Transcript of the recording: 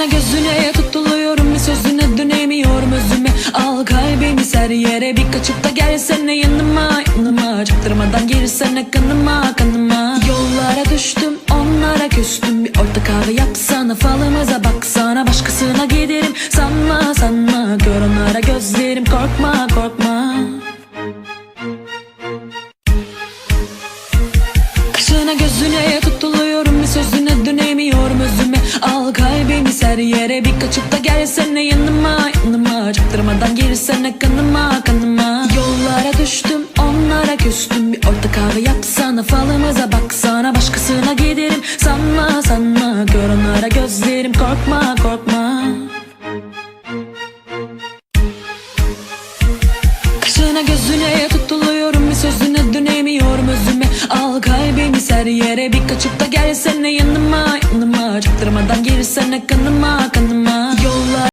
Kaşına gözüne tutuluyorum bir sözüne dönemiyorum özüme. Al kalbimi ser yere bir kaçıp da gelsene yanıma. Yanıma Çaktırmadan girsene kanıma kanıma. Yollara düştüm onlara küstüm. Bir orta kahve yapsana falımıza baksana. Başkasına giderim sanma sanma. Gör onlara gözlerim korkma korkma. Kaşına gözüne Al kalbimi ser yere bir kaçıp da gelsene yanıma yanıma. Çaktırmadan girsene kanıma kanıma. Yollara düştüm onlara küstüm. Bir orta kahve yapsana falımıza baksana Başkasına giderim. Sanma sanma Gör onlara gözlerim. Korkma korkma. Kaşına gözüne tutuluyorum bir sözüne dönemiyorum özüme. Al kalbimi ser yere bir kaçıp da gelsene yanıma စနကနမကနမ